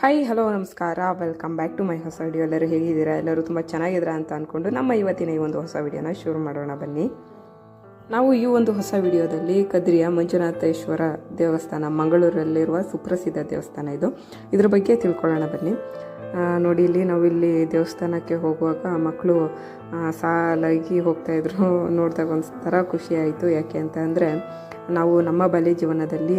Hi hello ನಮಸ್ಕಾರ. Welcome back to my ಹೊಸ video ಎಲ್ಲರೂ ಹೇಗಿದ್ದೀರಾ? ಎಲ್ಲರೂ ತುಂಬ ಚೆನ್ನಾಗಿದ್ದೀರಾ ಅಂತ ಅಂದ್ಕೊಂಡು ನಮ್ಮ ಇವತ್ತಿನ ಈ ಒಂದು ಹೊಸ ವಿಡಿಯೋನ ಶುರು ಮಾಡೋಣ ಬನ್ನಿ. ನಾವು ಈ ಒಂದು ಹೊಸ ವಿಡಿಯೋದಲ್ಲಿ ಕದ್ರಿಯ ಮಂಜುನಾಥೇಶ್ವರ ದೇವಸ್ಥಾನ, ಮಂಗಳೂರಲ್ಲಿರುವ ಸುಪ್ರಸಿದ್ಧ ದೇವಸ್ಥಾನ ಇದು. ಇದ್ರ ಬಗ್ಗೆ ತಿಳ್ಕೊಳ್ಳೋಣ ಬನ್ನಿ. ನೋಡಿ, ಇಲ್ಲಿ ನಾವು ಇಲ್ಲಿ ದೇವಸ್ಥಾನಕ್ಕೆ ಹೋಗುವಾಗ ಮಕ್ಕಳು ಸಾಲಾಗಿ ಹೋಗ್ತಾಯಿದ್ರು ನೋಡಿದಾಗ ಒಂಥರ ಖುಷಿ ಆಯಿತು. ಯಾಕೆ ಅಂತ ಅಂದರೆ, ನಾವು ನಮ್ಮ ಬಾಲ್ಯ ಜೀವನದಲ್ಲಿ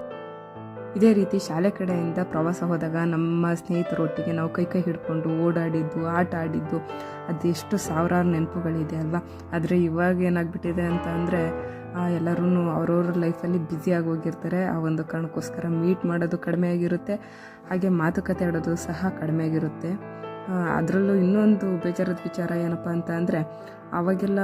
ಇದೇ ರೀತಿ ಶಾಲೆ ಕಡೆಯಿಂದ ಪ್ರವಾಸ ಹೋದಾಗ ನಮ್ಮ ಸ್ನೇಹಿತರೊಟ್ಟಿಗೆ ನಾವು ಕೈ ಕೈ ಹಿಡ್ಕೊಂಡು ಓಡಾಡಿದ್ದು, ಆಟ ಆಡಿದ್ದು ಅದೆಷ್ಟು ಸಾವಿರಾರು ನೆನಪುಗಳಿದೆ ಅಲ್ವಾ? ಆದರೆ ಇವಾಗ ಏನಾಗ್ಬಿಟ್ಟಿದೆ ಅಂತ ಅಂದರೆ ಎಲ್ಲರೂ ಅವ್ರವ್ರ ಲೈಫಲ್ಲಿ ಬ್ಯುಸಿಯಾಗಿ ಹೋಗಿರ್ತಾರೆ. ಆ ಒಂದು ಕಾರಣಕ್ಕೋಸ್ಕರ ಮೀಟ್ ಮಾಡೋದು ಕಡಿಮೆ ಆಗಿರುತ್ತೆ. ಹಾಗೆ ಮಾತುಕತೆ ಆಡೋದು ಸಹ ಕಡಿಮೆ ಆಗಿರುತ್ತೆ. ಅದರಲ್ಲೂ ಇನ್ನೊಂದು ಬೇಜಾರದ ವಿಚಾರ ಏನಪ್ಪ ಅಂತ ಅಂದರೆ ಅವಾಗೆಲ್ಲ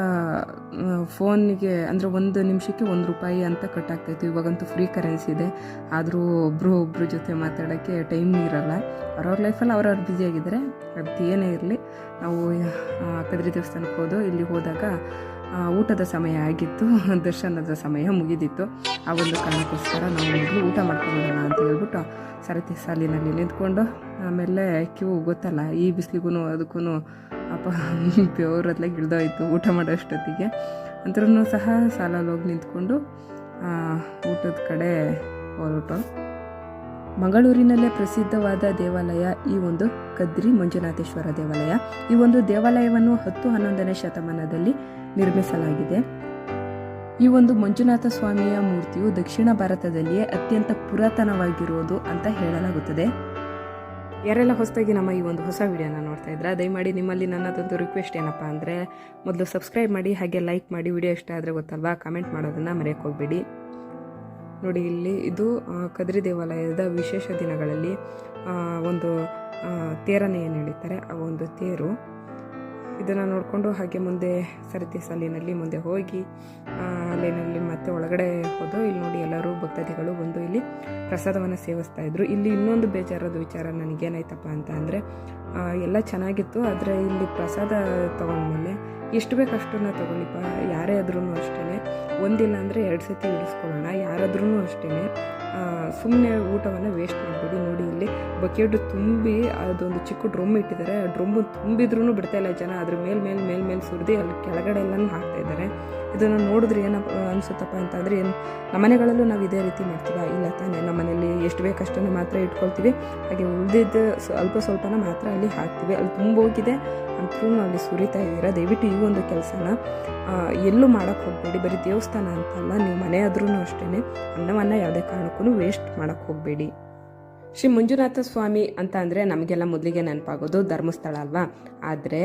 ಫೋನಿಗೆ ಅಂದರೆ ಒಂದು ನಿಮಿಷಕ್ಕೆ ಒಂದು ರೂಪಾಯಿ ಅಂತ ಕಟ್ ಆಗ್ತಾಯಿತ್ತು ಇವಾಗಂತೂ ಫ್ರೀ ಕರೆನ್ಸಿ ಇದೆ. ಆದರೂ ಒಬ್ಬರು ಒಬ್ಬರ ಜೊತೆ ಮಾತಾಡೋಕ್ಕೆ ಟೈಮ್ ಇರಲ್ಲ. ಅವ್ರವ್ರ ಲೈಫಲ್ಲಿ ಅವ್ರವ್ರು ಬ್ಯುಸಿ ಆಗಿದ್ದಾರೆ. ಅದು ಏನೇ ಇರಲಿ, ನಾವು ಕದ್ರಿ ದೇವಸ್ಥಾನಕ್ಕೆ ಹೋದು. ಇಲ್ಲಿ ಹೋದಾಗ ಊಟದ ಸಮಯ ಆಗಿತ್ತು. ದರ್ಶನದ ಸಮಯ ಮುಗಿದಿತ್ತು. ಆ ಒಂದು ಕಾರಣಕ್ಕೋಸ್ಕರ ನಾವು ಮೊದಲು ಊಟ ಮಾಡ್ಕೊಳ್ಳೋಣ ಅಂತ ಹೇಳ್ಬಿಟ್ಟು ಸರತಿ ಸಾಲಿನಲ್ಲಿ ನಿಂತ್ಕೊಂಡು, ಆಮೇಲೆ ಕ್ಯೂ ಗೊತ್ತಲ್ಲ, ಈ ಬಿಸಿಲಿಗೂ ಅದಕ್ಕೂ ಅಪ್ಪ ಬೆವರತ್ಲಾಗ ಇಳ್ದೋಯ್ತು ಊಟ ಮಾಡೋ ಅಷ್ಟೊತ್ತಿಗೆ ಅಂದ್ರೂ ಸಹ ಸಾಲಲ್ಲಿ ಹೋಗಿ ನಿಂತ್ಕೊಂಡು ಊಟದ ಕಡೆ ಹೊರಟು. ಮಂಗಳೂರಿನಲ್ಲೇ ಪ್ರಸಿದ್ಧವಾದ ದೇವಾಲಯ, ಈ ಒಂದು ಕದ್ರಿ ಮಂಜುನಾಥೇಶ್ವರ ದೇವಾಲಯ. ಈ ಒಂದು ದೇವಾಲಯವನ್ನು ಹತ್ತು ಹನ್ನೊಂದನೇ ಶತಮಾನದಲ್ಲಿ ನಿರ್ಮಿಸಲಾಗಿದೆ. ಈ ಒಂದು ಮಂಜುನಾಥ ಸ್ವಾಮಿಯ ಮೂರ್ತಿಯು ದಕ್ಷಿಣ ಭಾರತದಲ್ಲಿಯೇ ಅತ್ಯಂತ ಪುರಾತನವಾಗಿರುವುದು ಅಂತ ಹೇಳಲಾಗುತ್ತದೆ. ಯಾರೆಲ್ಲ ಹೊಸದಾಗಿ ನಮ್ಮ ಈ ಒಂದು ಹೊಸ ವಿಡಿಯೋನ ನೋಡ್ತಾ ಇದ್ರೆ, ದಯಮಾಡಿ ನಿಮ್ಮಲ್ಲಿ ನನ್ನದೊಂದು ರಿಕ್ವೆಸ್ಟ್ ಏನಪ್ಪ ಅಂದರೆ, ಮೊದಲು ಸಬ್ಸ್ಕ್ರೈಬ್ ಮಾಡಿ, ಹಾಗೆ ಲೈಕ್ ಮಾಡಿ, ವಿಡಿಯೋ ಇಷ್ಟ ಆದರೆ ಗೊತ್ತಲ್ವಾ? ಕಮೆಂಟ್ ಮಾಡೋದನ್ನು ಮರೆಯಕ್ಕೆ ಹೋಗಬೇಡಿ. ನೋಡಿ, ಇಲ್ಲಿ ಇದು ಕದ್ರಿ ದೇವಾಲಯದ ವಿಶೇಷ ದಿನಗಳಲ್ಲಿ ಒಂದು ತೇರನೆಯನ್ನು ನಡೀತಾರೆ ಆ ಒಂದು ತೇರು ಇದನ್ನು ನೋಡಿಕೊಂಡು ಹಾಗೆ ಮುಂದೆ ಸರತಿ ಸಾಲಿನಲ್ಲಿ ಮುಂದೆ ಹೋಗಿ ಅಲ್ಲಿನಲ್ಲಿ ಲೈನಲ್ಲಿ ಮತ್ತೆ ಒಳಗಡೆ ಹೋದು. ಇಲ್ಲಿ ನೋಡಿ ಎಲ್ಲರೂ ಭಕ್ತಾದಿಗಳು ಬಂದು ಇಲ್ಲಿ ಪ್ರಸಾದವನ್ನು ಸೇವಿಸ್ತಾ ಇದ್ರು. ಇಲ್ಲಿ ಇನ್ನೊಂದು ಬೇಜಾರದ ವಿಚಾರ ನನಗೇನಾಯ್ತಪ್ಪ ಅಂತ ಅಂದರೆ ಎಲ್ಲ ಚೆನ್ನಾಗಿತ್ತು, ಆದರೆ ಇಲ್ಲಿ ಪ್ರಸಾದ ತಗೊಂಡ್ಮೇಲೆ ಎಷ್ಟು ಬೇಕು ಅಷ್ಟನ್ನ ತಗೊಳ್ಳಿಪ್ಪ, ಯಾರೇ ಆದ್ರೂ ಅಷ್ಟೇ ಒಂದಿಲ್ಲ ಅಂದರೆ ಎರಡು ಸತಿ ಇಳಿಸ್ಕೊಳ್ಳೋಣ ಯಾರಾದ್ರೂ ಅಷ್ಟೇ ಸುಮ್ಮನೆ ಊಟವನ್ನು ವೇಸ್ಟ್ ಮಾಡಬೇಡಿ. ನೋಡಿ ಇಲ್ಲಿ ಬಕೆಟ್ ತುಂಬಿ, ಅದೊಂದು ಚಿಕ್ಕ ಡ್ರಮ್ ಇಟ್ಟಿದ್ದಾರೆ. ಆ ಡ್ರಮ್ ತುಂಬಿದ್ರೂ ಬಿಡ್ತಾ ಇಲ್ಲ ಜನ. ಅದ್ರ ಮೇಲೆ ಮೇಲೆ ಮೇಲೆ ಮೇಲೆ ಸುರಿದು ಅಲ್ಲಿ ಕೆಳಗಡೆ ಎಲ್ಲನೂ ಹಾಕ್ತಾ ಇದ್ದಾರೆ. ಇದನ್ನು ನೋಡಿದ್ರೆ ಏನಪ್ಪ ಅನಿಸುತ್ತಪ್ಪ ಅಂತಂದರೆ ಏನು ನಮ್ಮನೆಗಳಲ್ಲೂ ನಾವು ಇದೇ ರೀತಿ ಮಾಡ್ತೀವ? ಇಲ್ಲ ತಾನೇ ನಮ್ಮ ಮನೇಲಿ ಎಷ್ಟು ಬೇಕಷ್ಟನ್ನು ಮಾತ್ರ ಇಟ್ಕೊಳ್ತೀವಿ. ಹಾಗೆ ಉಳಿದಿದ್ದು ಅಲ್ಪ ಸ್ವಲ್ಪನ ಮಾತ್ರ ಅಲ್ಲಿ ಹಾಕ್ತೀವಿ. ಅಲ್ಲಿ ತುಂಬೋಗಿದೆ ಅಂತೂ ಅಲ್ಲಿ ಸುರಿತಾ ಇದ್ದೀರಾ? ದಯವಿಟ್ಟು ಒಂದು ಕೆಲಸನ ಎಲ್ಲೂ ಮಾಡೋಕ್ಕೆ ಹೋಗಬೇಡಿ. ಬರೀ ದೇವಸ್ಥಾನ ಅಂತಲ್ಲ, ನೀವು ಮನೆ ಆದ್ರೂ ಅಷ್ಟೇ ಅನ್ನವನ್ನು ಯಾವುದೇ ಕಾರಣಕ್ಕೂ ವೇಸ್ಟ್ ಮಾಡೋಕ್ಕೆ ಹೋಗಬೇಡಿ. ಶ್ರೀ ಮಂಜುನಾಥ ಸ್ವಾಮಿ ಅಂತ ಅಂದರೆ ನಮಗೆಲ್ಲ ಮೊದಲಿಗೆ ನೆನಪಾಗೋದು ಧರ್ಮಸ್ಥಳ ಅಲ್ವಾ? ಆದರೆ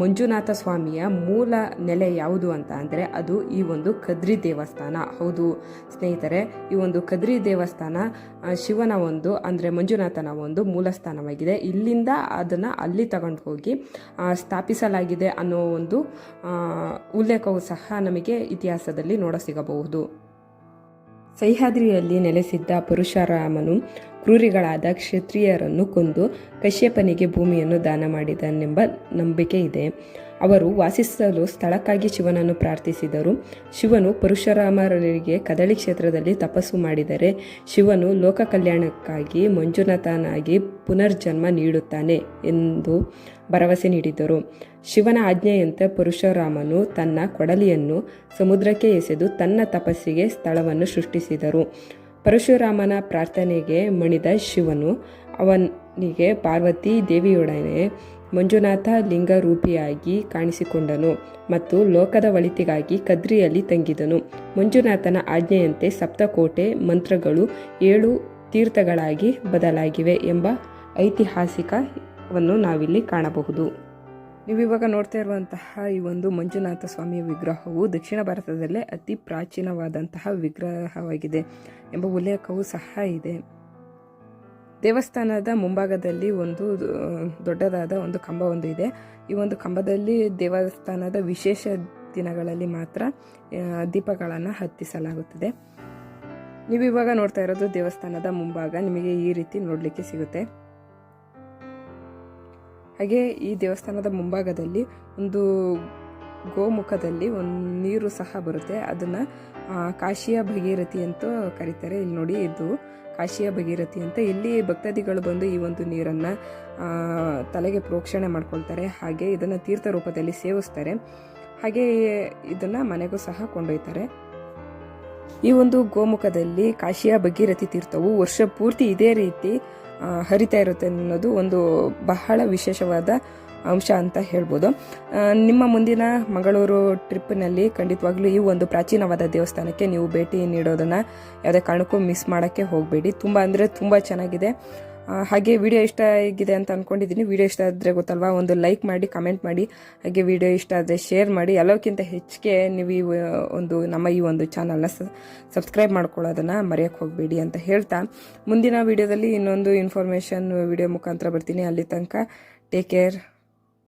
ಮಂಜುನಾಥ ಸ್ವಾಮಿಯ ಮೂಲ ನೆಲೆ ಯಾವುದು ಅಂತ ಅಂದರೆ ಅದು ಈ ಒಂದು ಕದ್ರಿ ದೇವಸ್ಥಾನ. ಹೌದು ಸ್ನೇಹಿತರೆ, ಈ ಒಂದು ಕದ್ರಿ ದೇವಸ್ಥಾನ ಶಿವನ ಒಂದು ಅಂದರೆ ಮಂಜುನಾಥನ ಒಂದು ಮೂಲ ಸ್ಥಾನವಾಗಿದೆ. ಇಲ್ಲಿಂದ ಅದನ್ನು ಅಲ್ಲಿ ತಗೊಂಡು ಹೋಗಿ ಸ್ಥಾಪಿಸಲಾಗಿದೆ ಅನ್ನೋ ಒಂದು ಉಲ್ಲೇಖವು ಸಹ ನಮಗೆ ಇತಿಹಾಸದಲ್ಲಿ ನೋಡ ಸಿಗಬಹುದು. ಸಹ್ಯಾದ್ರಿಯಲ್ಲಿ ನೆಲೆಸಿದ್ದ ಪರಶುರಾಮನು ಕ್ರೂರಿಗಳಾದ ಕ್ಷತ್ರಿಯರನ್ನು ಕೊಂದು ಕಶ್ಯಪನಿಗೆ ಭೂಮಿಯನ್ನು ದಾನ ಮಾಡಿದನೆಂಬ ನಂಬಿಕೆ ಇದೆ. ಅವರು ವಾಸಿಸಲು ಸ್ಥಳಕ್ಕಾಗಿ ಶಿವನನ್ನು ಪ್ರಾರ್ಥಿಸಿದರು. ಶಿವನು ಪರಶುರಾಮರಿಗೆ ಕದಳಿ ಕ್ಷೇತ್ರದಲ್ಲಿ ತಪಸ್ಸು ಮಾಡಿದರೆ ಶಿವನು ಲೋಕ ಕಲ್ಯಾಣಕ್ಕಾಗಿ ಮಂಜುನಾಥನಾಗಿ ಪುನರ್ಜನ್ಮ ನೀಡುತ್ತಾನೆ ಎಂದು ಭರವಸೆ ನೀಡಿದರು. ಶಿವನ ಆಜ್ಞೆಯಂತೆ ಪರಶುರಾಮನು ತನ್ನ ಕೊಡಲಿಯನ್ನು ಸಮುದ್ರಕ್ಕೆ ಎಸೆದು ತನ್ನ ತಪಸ್ಸಿಗೆ ಸ್ಥಳವನ್ನು ಸೃಷ್ಟಿಸಿದರು. ಪರಶುರಾಮನ ಪ್ರಾರ್ಥನೆಗೆ ಮಣಿದ ಶಿವನು ಅವನಿಗೆ, ಪಾರ್ವತಿ ದೇವಿಯೊಡನೆ ಮಂಜುನಾಥ ಲಿಂಗರೂಪಿಯಾಗಿ ಕಾಣಿಸಿಕೊಂಡನು ಮತ್ತು ಲೋಕದ ಒಳಿತಿಗಾಗಿ ಕದ್ರಿಯಲ್ಲಿ ತಂಗಿದನು. ಮಂಜುನಾಥನ ಆಜ್ಞೆಯಂತೆ ಸಪ್ತಕೋಟೆ ಮಂತ್ರಗಳು ಏಳು ತೀರ್ಥಗಳಾಗಿ ಬದಲಾಗಿವೆ ಎಂಬ ಐತಿಹಾಸಿಕವನ್ನು ನಾವಿಲ್ಲಿ ಕಾಣಬಹುದು. ನೀವು ಇವಾಗ ನೋಡ್ತಾ ಇರುವಂತಹ ಈ ಒಂದು ಮಂಜುನಾಥ ಸ್ವಾಮಿಯ ವಿಗ್ರಹವು ದಕ್ಷಿಣ ಭಾರತದಲ್ಲೇ ಅತಿ ಪ್ರಾಚೀನವಾದಂತಹ ವಿಗ್ರಹವಾಗಿದೆ ಎಂಬ ಉಲ್ಲೇಖವೂ ಸಹ ಇದೆ. ದೇವಸ್ಥಾನದ ಮುಂಭಾಗದಲ್ಲಿ ಒಂದು ದೊಡ್ಡದಾದ ಒಂದು ಕಂಬ ಒಂದು ಇದೆ. ಈ ಒಂದು ಕಂಬದಲ್ಲಿ ದೇವಸ್ಥಾನದ ವಿಶೇಷ ದಿನಗಳಲ್ಲಿ ಮಾತ್ರ ದೀಪಗಳನ್ನು ಹತ್ತಿಸಲಾಗುತ್ತದೆ. ನೀವು ಇವಾಗ ನೋಡ್ತಾ ಇರೋದು ದೇವಸ್ಥಾನದ ಮುಂಭಾಗ, ನಿಮಗೆ ಈ ರೀತಿ ನೋಡಲಿಕ್ಕೆ ಸಿಗುತ್ತೆ. ಹಾಗೆ ಈ ದೇವಸ್ಥಾನದ ಮುಂಭಾಗದಲ್ಲಿ ಒಂದು ಗೋಮುಖದಲ್ಲಿ ಒಂದು ನೀರು ಸಹ ಬರುತ್ತೆ. ಅದನ್ನು ಕಾಶಿಯ ಭಗೀರಥಿ ಅಂತ ಕರೀತಾರೆ. ಇಲ್ಲಿ ನೋಡಿ, ಇದು ಕಾಶಿಯ ಭಗೀರಥಿ ಅಂತ. ಇಲ್ಲಿ ಭಕ್ತಾದಿಗಳು ಬಂದು ಈ ಒಂದು ನೀರನ್ನು ತಲೆಗೆ ಪ್ರೋಕ್ಷಣೆ ಮಾಡ್ಕೊಳ್ತಾರೆ. ಹಾಗೆ ಇದನ್ನು ತೀರ್ಥ ರೂಪದಲ್ಲಿ ಸೇವಿಸ್ತಾರೆ. ಹಾಗೆ ಇದನ್ನು ಮನೆಗೂ ಸಹ ಕೊಂಡೊಯ್ತಾರೆ. ಈ ಒಂದು ಗೋಮುಖದಲ್ಲಿ ಕಾಶಿಯ ಭಗೀರಥಿ ತೀರ್ಥವು ವರ್ಷ ಪೂರ್ತಿ ಇದೇ ರೀತಿ ಹರಿತಾ ಇರುತ್ತೆ ಅನ್ನೋದು ಒಂದು ಬಹಳ ವಿಶೇಷವಾದ ಅಂಶ ಅಂತ ಹೇಳ್ಬೋದು. ನಿಮ್ಮ ಮುಂದಿನ ಮಂಗಳೂರು ಟ್ರಿಪ್ನಲ್ಲಿ ಖಂಡಿತವಾಗ್ಲೂ ಈ ಒಂದು ಪ್ರಾಚೀನವಾದ ದೇವಸ್ಥಾನಕ್ಕೆ ನೀವು ಭೇಟಿ ನೀಡೋದನ್ನು ಯಾವುದೇ ಕಾರಣಕ್ಕೂ ಮಿಸ್ ಮಾಡೋಕ್ಕೆ ಹೋಗಬೇಡಿ. ತುಂಬ ಅಂದರೆ ತುಂಬ ಚೆನ್ನಾಗಿದೆ. ಹಾಗೆ ವಿಡಿಯೋ ಇಷ್ಟ ಆಗಿದೆ ಅಂತ ಅಂದ್ಕೊಂಡಿದ್ದೀನಿ ವಿಡಿಯೋ ಇಷ್ಟ ಆದರೆ ಗೊತ್ತಲ್ವಾ? ಒಂದು ಲೈಕ್ ಮಾಡಿ ಕಮೆಂಟ್ ಮಾಡಿ, ಹಾಗೆ ವಿಡಿಯೋ ಇಷ್ಟ ಆದರೆ ಶೇರ್ ಮಾಡಿ. ಎಲ್ಲಕ್ಕಿಂತ ಹೆಚ್ಚಿಗೆ ನೀವು ಈ ಒಂದು ನಮ್ಮ ಈ ಒಂದು ಚಾನಲ್ನ ಸಬ್ಸ್ಕ್ರೈಬ್ ಮಾಡ್ಕೊಳ್ಳೋದನ್ನು ಮರೆಯೋಕ್ಕೆ ಹೋಗಬೇಡಿ ಅಂತ ಹೇಳ್ತಾ. ಮುಂದಿನ ವಿಡಿಯೋದಲ್ಲಿ ಇನ್ನೊಂದು ಇನ್ಫಾರ್ಮೇಷನ್ ವಿಡಿಯೋ ಮುಖಾಂತರ ಬರ್ತೀನಿ. ಅಲ್ಲಿ ತನಕ ಟೇಕ್ ಕೇರ್